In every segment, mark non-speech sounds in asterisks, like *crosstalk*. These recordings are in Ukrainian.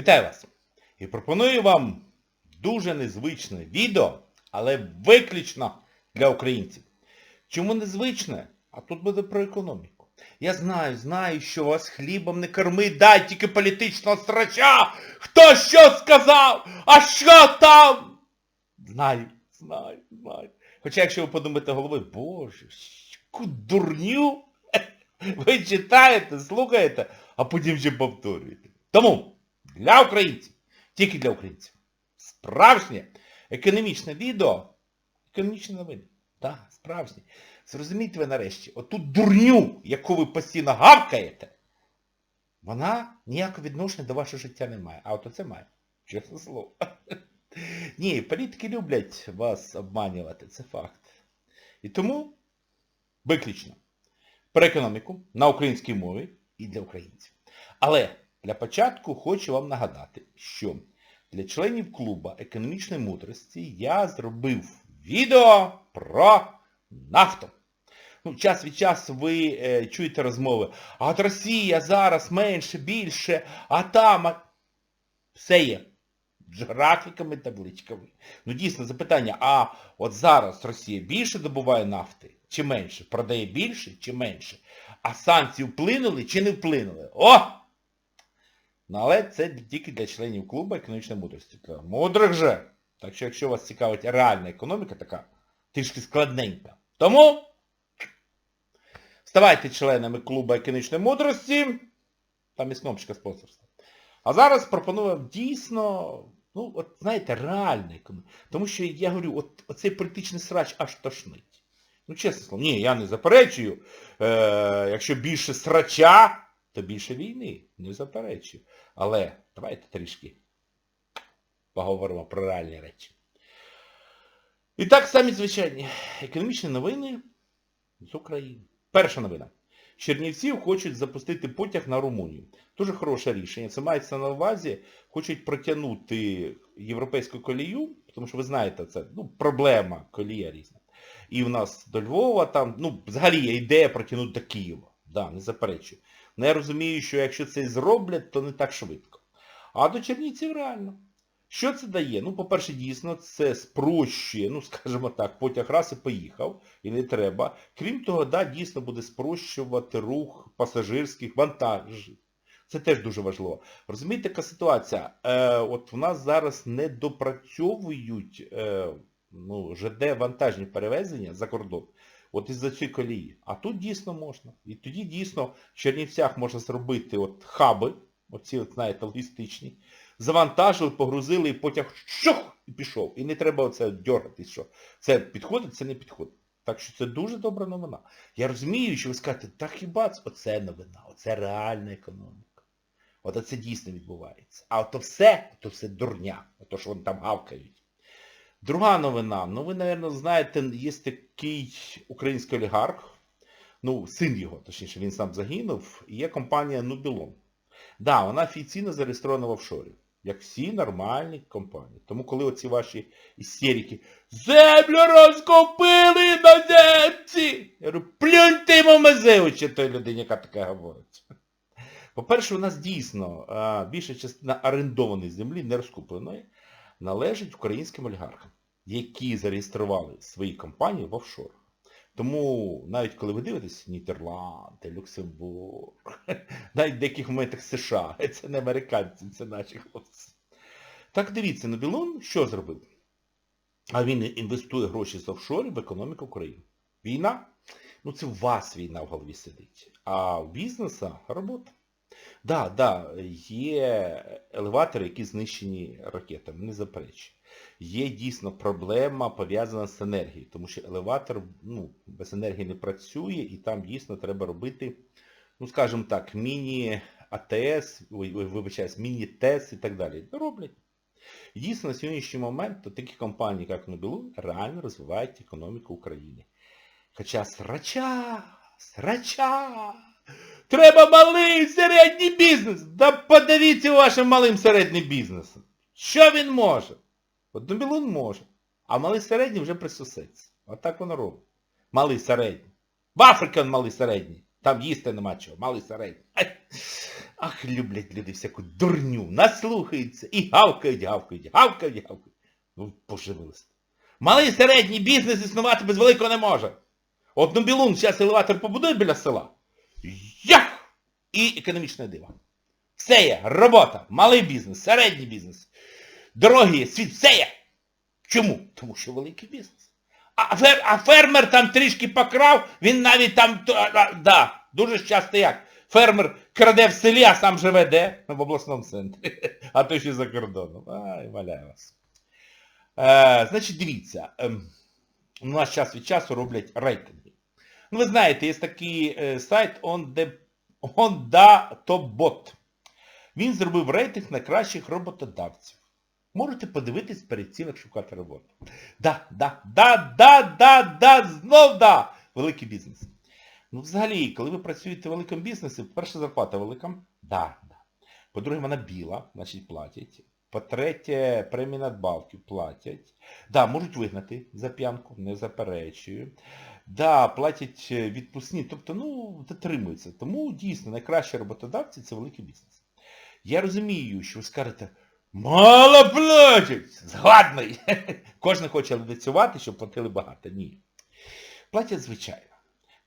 Вітаю вас! І пропоную вам дуже незвичне відео, але виключно для українців. Чому незвичне? А тут буде про економіку. Я знаю, знаю, що вас хлібом не корми, дай тільки політичного срача! Хто що сказав? А що там? Знаю, знаю, знаю. Хоча якщо ви подумаєте головою, боже, яку дурню *laughs* ви читаєте, слухаєте, а потім ще повторюєте. Тому для українців, тільки для українців, справжнє економічне відео, економічні новини. Так, справжнє. Зрозумійте ви нарешті, оту дурню, яку ви постійно гавкаєте, вона ніякого відношення до вашого життя не має. А от оце має. Чесне слово. *laughs* Ні, політики люблять вас обманювати, це факт. І тому виключно про економіку на українській мові і для українців. Але для початку хочу вам нагадати, що для членів клуба економічної мудрості я зробив відео про нафту. Ну, час від часу ви е, чуєте розмови, а от Росія зараз менше, більше, а там... А... Все є. З графіками, табличками. Ну дійсно запитання, а от зараз Росія більше добуває нафти чи менше? Продає більше чи менше? А санкції вплинули чи не вплинули? О! Ну але це тільки для членів клубу економічної мудрості. Мудрих же! Так що якщо вас цікавить реальна економіка така, трішки складненька. Тому ставайте членами клубу економічної мудрості. Там є кнопочка спонсорства. А зараз пропоную вам дійсно, ну, от знаєте, реальну економіку. Тому що я говорю, от оцей політичний срач аж тошнить. Ну, чесно слово, ні, я не заперечую. Е, якщо більше срача, то більше війни. Не заперечую. Але давайте трішки поговоримо про реальні речі. І так, самі звичайні економічні новини з України. Перша новина. Чернівців хочуть запустити потяг на Румунію. Дуже хороше рішення. Це мається на увазі, хочуть протягнути європейську колію, тому що ви знаєте, це ну, проблема колія різна. І в нас до Львова там, ну, взагалі є ідея протягнути до Києва. Да, не заперечую. Але я розумію, що якщо це зроблять, то не так швидко. А до Чернівців реально. Що це дає? Ну, по-перше, дійсно, це спрощує, ну, скажімо так, потяг раз і поїхав, і не треба. Крім того, да, дійсно буде спрощувати рух пасажирських вантажів. Це теж дуже важливо. Розумієте, яка ситуація? Е, от в нас зараз не допрацьовують е, ну, ЖД вантажні перевезення за кордон. От із-за цієї колії. А тут дійсно можна. І тоді дійсно в Чернівцях можна зробити от хаби, оці, от, знаєте, логістичні, завантажили, погрузили і потяг щух, і пішов. І не треба оце дергатись, що це підходить, це не підходить. Так що це дуже добра новина. Я розумію, що ви скажете, та хіба це оце новина, оце реальна економіка. От це дійсно відбувається. А ото все, то все дурня, ото що вони там гавкають. Друга новина. Ну ви, мабуть, знаєте, є такий український олігарх, ну, син його, точніше, він сам загинув, і є компанія Нубілон. Да, вона офіційно зареєстрована в офшорі. Як всі нормальні компанії. Тому коли оці ваші істерики Землю розкупили іноземці! Я говорю, плюньте йому мезевичі той людині, яка таке говорить. По-перше, у нас дійсно більша частина орендованої землі, не розкупленої, належить українським олігархам, які зареєстрували свої компанії в офшор. Тому навіть коли ви дивитесь Нідерланди, Люксембург, *laughs* навіть в деяких моментах США, *laughs* це не американці, це наші хлопці. Так дивіться, Нобілон що зробив? А він інвестує гроші з офшорів в економіку України. Війна? Ну це у вас війна в голові сидить. А у бізнеса робота. Да, да, є елеватори, які знищені ракетами, не заперечую. Є дійсно проблема пов'язана з енергією, тому що елеватор ну, без енергії не працює і там дійсно треба робити, ну скажімо так, міні-АТС, вибачаюсь, міні-ТЕС і так далі. Роблять. Дійсно на сьогоднішній момент то такі компанії, як Нобілун, реально розвивають економіку України. Хоча срача, срача, треба малий середній бізнес. Да подивіться вашим малим середнім бізнесом. Що він може? От Нобілун може. А малий середній вже присосеться. От воно робить. Малий середній. В Африці він малий середній. Там їсти нема чого. Малий середній. Ах, люблять люди всяку дурню, наслухаються і гавкають, гавкають, гавкають, гавкають. Ну, поживилися. Малий середній бізнес існувати без великого не може. От Нобілун зараз елеватор побудує біля села. Ях! І економічне диво. Все є, робота, малий бізнес, середній бізнес. Дороги світ, все є. Чому? Тому що великий бізнес. А, фер, а фермер там трішки покрав, він навіть там, да, дуже часто як. Фермер краде в селі, а сам живе де? В обласному центрі. *laughs* А то ще за кордоном. Ай, валяю вас. Е, значить, дивіться, ем, у нас час від часу роблять рейтинги. Ну, ви знаєте, є такий е, сайт On the Він зробив рейтинг найкращих роботодавців. Можете подивитись перед цим, як шукати роботу. Да, да, да, да, да, да, знов да! Великий бізнес. Ну, взагалі, коли ви працюєте в великому бізнесі, перша зарплата велика? Да, да. По-друге, вона біла, значить платять. По-третє, премії надбавки платять. Да, можуть вигнати за п'янку, не заперечую. Да, платять е, відпускні, тобто, ну, дотримуються. Тому дійсно найкращі роботодавці це великий бізнес. Я розумію, що ви скажете, мало платять! Згадний! *laughs* Кожен хоче ледацювати, щоб платили багато. Ні. Платять звичайно.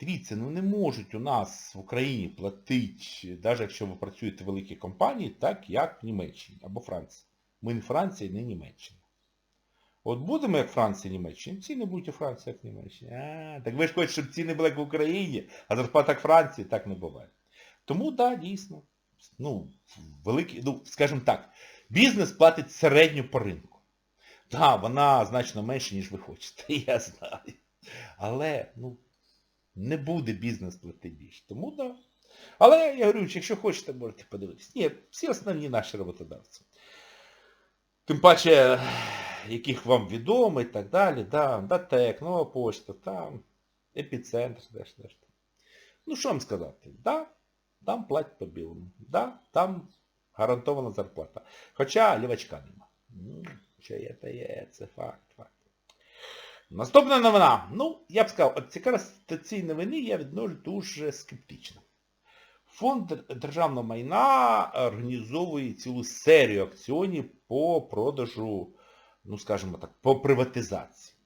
Дивіться, ну не можуть у нас в Україні платити, навіть якщо ви працюєте в великій компанії, так як в Німеччині або Франції. Ми не Франція, не Німеччина. От будемо як Франція, Німеччина, ціни будуть у Франції, як в Німеччині. А, так ви ж хочете, щоб ціни були як в Україні, а зарплата як Франції, так не буває. Тому, так, да, дійсно. Ну, великий, ну, скажімо так, бізнес платить середню по ринку. Так, да, вона значно менше, ніж ви хочете, *laughs* я знаю. Але, ну, не буде бізнес платити більше. Тому так. Да. Але я говорю, якщо хочете, можете подивитися. Ні, всі основні наші роботодавці. Тим паче, яких вам відомо і так далі, да, Датек, Нова Почта, там, епіцентр, теж, теж. Ну що вам сказати? Да, там платять по білому. Да, там гарантована зарплата. Хоча лівачка нема. Ну, є, то є, це факт, факт. Наступна новина. Ну, я б сказав, от якраз до новини я відношу дуже скептично. Фонд державного майна організовує цілу серію акціонів по продажу, ну скажімо так, по приватизації.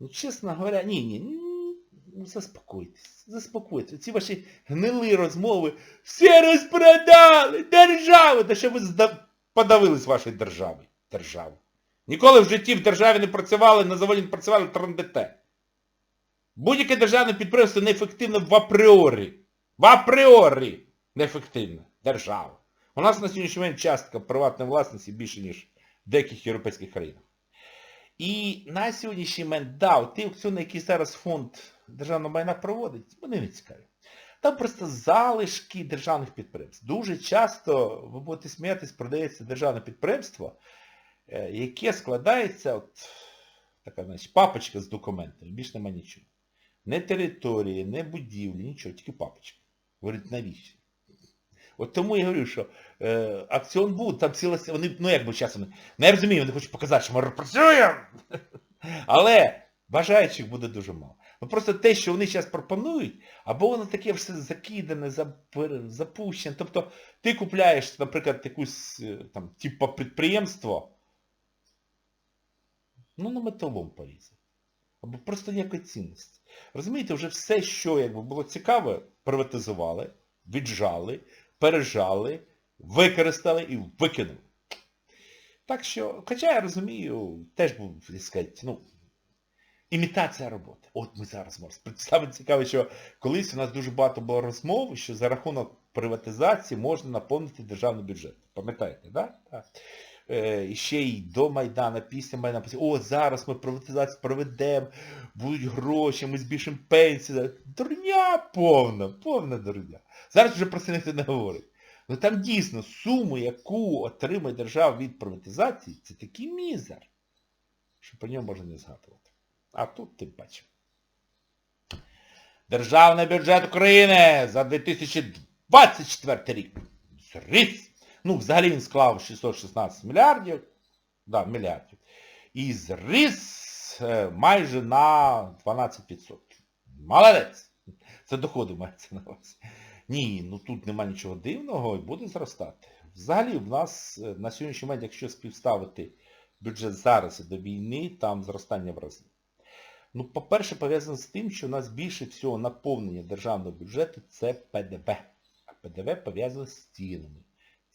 Ну, чесно говоря, ні, ні, ну заспокойтесь, заспокойтесь. Ці ваші гнили розмови, все розпродали, державу, та що ви подавились вашої держави, держави. Ніколи в житті в державі не працювали, на заводі не працювали трандете. Будь-яке державне підприємство неефективне в апріорі. В апріорі неефективне. Держава. У нас на сьогоднішній момент частка приватної власності більше, ніж в деяких європейських країнах. І на сьогоднішній момент, да, ті аукціони, які зараз фонд державного майна проводить, вони не цікаві. Там просто залишки державних підприємств. Дуже часто, ви будете сміятись, продається державне підприємство, яке складається, от, така, значить, папочка з документами, більш нема нічого. Не території, не будівлі, нічого, тільки папочка. Говорить, навіщо? От тому я говорю, що е, акціон був, там ціла, вони, ну як би зараз вони, ну я розумію, вони хочуть показати, що ми працюємо. Але бажаючих буде дуже мало. Ну просто те, що вони зараз пропонують, або воно таке все закидане, запущене. Тобто ти купляєш, наприклад, якусь там, типу підприємство, ну на металом порізати. Або просто ніякої цінності. Розумієте, вже все, що якби було цікаве, приватизували, віджали, пережали, використали і викинули. Так що, хоча я розумію, теж був, так сказати, ну, імітація роботи. От ми зараз можемо. Представити цікаво, що колись у нас дуже багато було розмов, що за рахунок приватизації можна наповнити державний бюджет. Пам'ятаєте, да? так? Е, ще й до Майдана, після Майдана, о, зараз ми приватизацію проведемо, будуть гроші, ми збільшимо пенсії. Дурня повна, повна дурня. Зараз вже про це ніхто не говорить. Ну там дійсно суму, яку отримає держава від приватизації, це такий мізер, що про нього можна не згадувати. А тут тим паче. Державний бюджет України за 2024 рік зріс. Ну, взагалі він склав 616 мільярдів. Да, мільярдів. І зріс майже на 12%. Молодець! Це доходи мається на увазі. Ні, ну тут нема нічого дивного і буде зростати. Взагалі в нас е, на сьогоднішній момент, якщо співставити бюджет зараз і до війни, там зростання в рази. Ну, по-перше, пов'язано з тим, що у нас більше всього наповнення державного бюджету це ПДВ. А ПДВ пов'язано з цінами.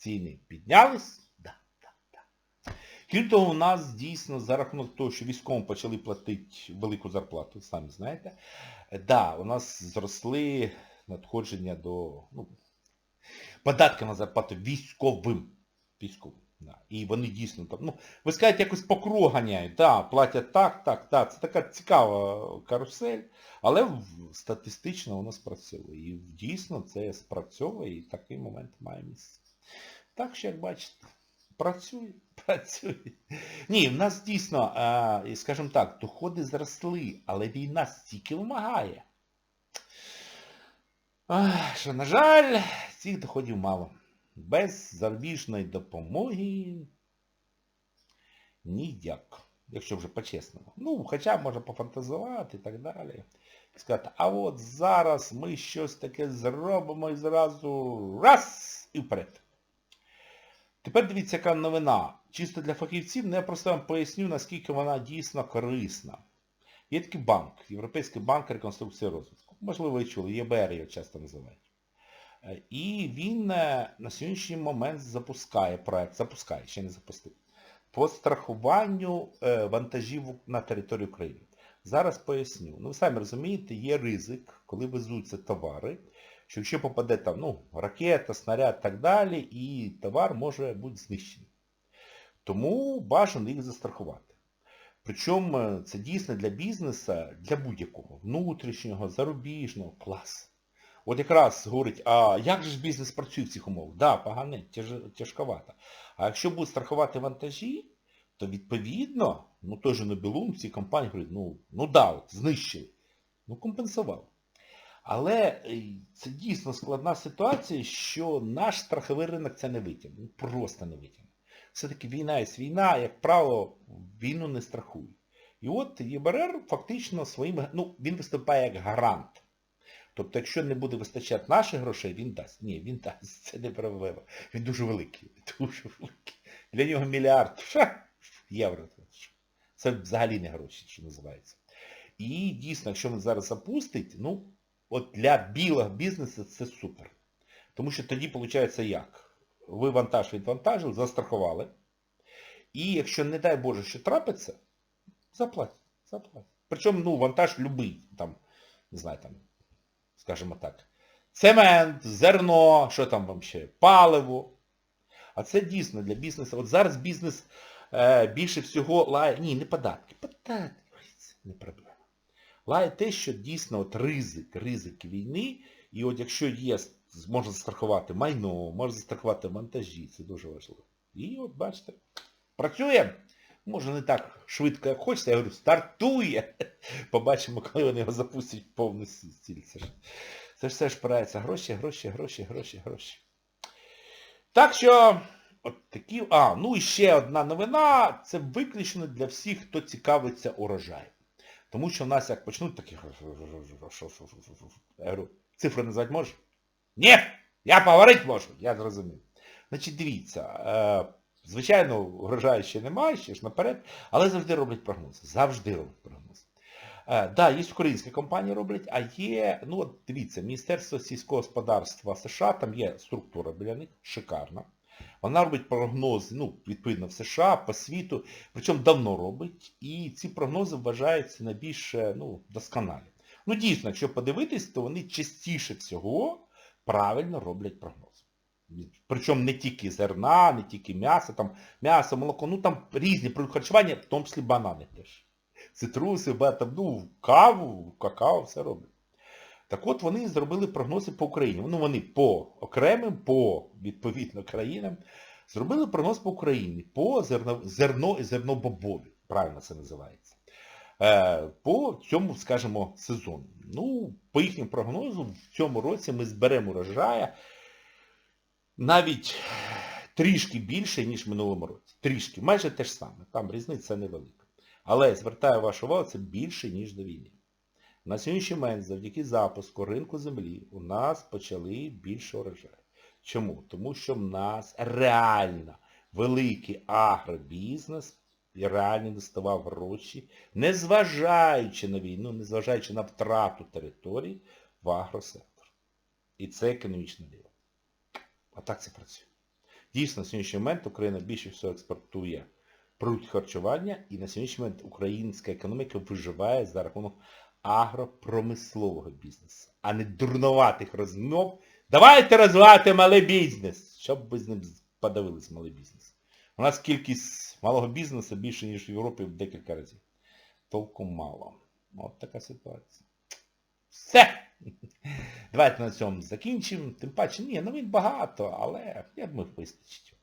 Ціни піднялись? Да, да, да. Крім того, у нас дійсно за рахунок того, що військовим почали платити велику зарплату, самі знаєте, да, у нас зросли надходження до ну, податки на зарплату військовим. Військовим. Да. І вони дійсно там, ну, ви скажете, якось по кругу да, платять так, так, так. Це така цікава карусель, але статистично воно спрацьовує. І дійсно це спрацьовує і такий момент має місце. Так що, як бачите, працює, *laughs* працює. Ні, в нас дійсно, скажімо так, доходи зросли, але війна стільки вимагає. Що, на жаль, цих доходів мало. Без зарубіжної допомоги ніяк. Якщо вже по-чесному. Ну, хоча можна пофантазувати і так далі. І сказати, а от зараз ми щось таке зробимо і зразу раз і вперед. Тепер дивіться, яка новина. Чисто для фахівців, ну я просто вам поясню, наскільки вона дійсно корисна. Є такий банк, Європейський банк реконструкції розвитку. Можливо, ви чули, ЄБР його часто називають. Е, І він е, на сьогоднішній момент запускає проект, запускає, ще не запустив, по страхуванню е, вантажів на території України. Зараз поясню. Ну, ви самі розумієте, є ризик, коли везуться товари, що якщо попаде там, ну, ракета, снаряд і так далі, і товар може бути знищений. Тому бажано їх застрахувати. Причому е, це дійсно для бізнесу, для будь-якого, внутрішнього, зарубіжного, клас. От якраз говорить, а як же ж бізнес працює в цих умовах? Да, погане, тяж, тяжковато. А якщо будуть страхувати вантажі, то відповідно, ну той же Нобелун, ці компанії говорять, ну, ну да, от, знищили. Ну, компенсував. Але е, це дійсно складна ситуація, що наш страховий ринок це не витягне. Ну, просто не витягне. Все-таки війна є війна, як правило, війну не страхують. І от ЄБРР фактично своїм, ну, він виступає як гарант. Тобто, якщо не буде вистачати наших грошей, він дасть. Ні, він дасть. Це не правило. Він дуже великий. Дуже великий. Для нього мільярд ша, євро. Це взагалі не гроші, що називається. І дійсно, якщо він зараз запустить, ну, от для білого бізнесу це супер. Тому що тоді виходить як? Ви вантаж відвантажили, застрахували. І якщо, не дай Боже, що трапиться, заплатять. Заплатять. Причому, ну, вантаж любий, там, не знаю, там, скажімо так, цемент, зерно, що там вам ще, паливо. А це дійсно для бізнесу. От зараз бізнес е, більше всього лає... Ні, не податки. Податки, не проблема. Лає те, що дійсно от ризик, ризик війни, і от якщо є, можна застрахувати майно, можна застрахувати вантажі, це дуже важливо. І от бачите, працює. Може не так швидко, як хочеться, я говорю, стартує. *laughs* Побачимо, коли вони його запустять повну стіль. Це ж, це ж все ж впирається. Гроші, гроші, гроші, гроші, гроші. Так що, от такі... А, ну і ще одна новина. Це виключно для всіх, хто цікавиться урожаєм. Тому що в нас як почнуть такі... Цифри назвати можеш? Ні, я поговорити можу. Я зрозумів. Значить, дивіться, е, звичайно, врожаю ще немає, ще ж наперед, але завжди роблять прогнози. Завжди роблять прогнози. Так, да, є українські компанії роблять, а є, ну от дивіться, Міністерство сільського господарства США, там є структура біля них, шикарна. Вона робить прогнози, ну, відповідно, в США, по світу, причому давно робить, і ці прогнози вважаються найбільш ну, досконалі. Ну, дійсно, якщо подивитись, то вони частіше всього правильно роблять прогнози. Причому не тільки зерна, не тільки м'ясо, там м'ясо, молоко, ну там різні продукти харчування, в тому числі банани теж. Цитруси, там, ну, каву, какао, все роблять. Так от вони зробили прогнози по Україні. Ну вони по окремим, по відповідно країнам, зробили прогноз по Україні, по зерно, зерно і зернобобові, правильно це називається. Е, по цьому, скажімо, сезону. Ну, по їхнім прогнозам, в цьому році ми зберемо урожая навіть трішки більше, ніж в минулому році. Трішки, майже те ж саме. Там різниця невелика. Але звертаю вашу увагу, це більше, ніж до війни. На сьогоднішній момент завдяки запуску ринку землі у нас почали більше урожай. Чому? Тому що в нас реально великий агробізнес і реально інвестував гроші, незважаючи на війну, незважаючи на втрату територій в агросектор. І це економічне діло. А так це працює. Дійсно, на сьогоднішній момент Україна більше всього експортує продукт харчування, і на сьогоднішній момент українська економіка виживає за рахунок агропромислового бізнесу, а не дурноватих розмов. Давайте розвивати малий бізнес, щоб ви з ним подивились малий бізнес. У нас кількість малого бізнесу більше, ніж в Європі в декілька разів. Толку мало. От така ситуація. Все! *laughs* Давайте на цьому закінчимо. Тим паче, ні, новин багато, але я думаю, вистачить.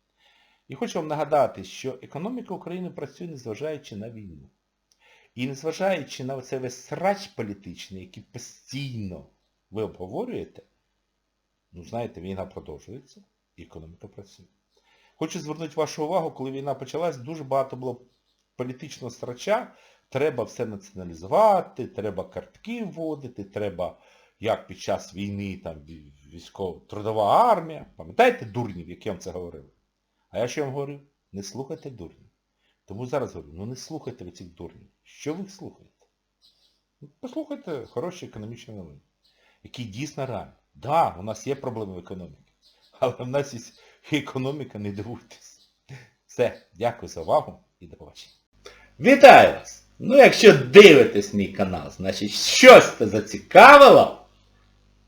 І хочу вам нагадати, що економіка України працює незважаючи на війну. І незважаючи на цей весь срач політичний, який постійно ви обговорюєте, ну знаєте, війна продовжується і економіка працює. Хочу звернути вашу увагу, коли війна почалась, дуже багато було політичного срача, треба все націоналізувати, треба картки вводити, треба, як під час війни, там, військово, трудова армія. Пам'ятаєте дурнів, які вам це говорили? А я що вам говорю? Не слухайте дурнів. Тому зараз говорю, ну не слухайте ви цих дурнів. Що ви їх слухаєте? Ну, Послухайте хороші економічні новини, які дійсно реальні. Так, да, у нас є проблеми в економіці, але в нас є економіка, не дивуйтесь. Все, дякую за увагу і до побачення. Вітаю вас! Ну якщо дивитесь мій канал, значить щось це зацікавило,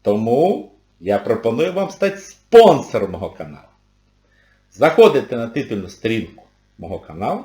тому я пропоную вам стати спонсором мого каналу. Заходите на титульну сторінку мого каналу,